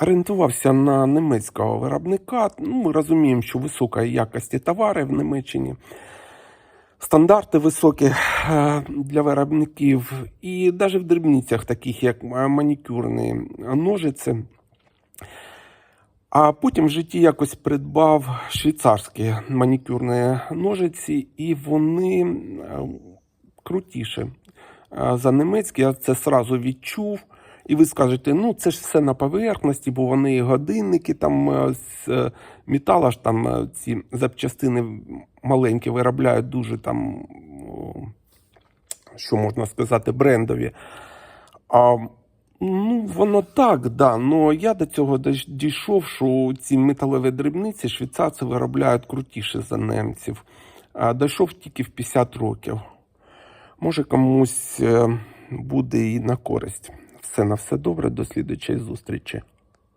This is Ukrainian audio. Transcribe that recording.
орієнтувався на німецького виробника. Ну, ми розуміємо, що високої якості товари в Німеччині, стандарти високі е, для виробників, і навіть в дрібницях, таких як е, манікюрні ножиці. А потім в житті якось придбав швейцарські манікюрні ножиці, і вони е, крутіші за німецькі. Я це сразу відчув. І ви скажете, ну це ж все на поверхності, бо вони годинники там е, з е, металу ж там е, ці запчастини маленькі виробляють дуже там, що можна сказати, брендові. А, ну, воно так, да. Но я до цього дійш- дійшов, що ці металеві дрібниці швейцарці виробляють крутіше за немців. А, дійшов тільки в 50 років. Може, комусь буде і на користь. Все на все добре, до слідучої зустрічі.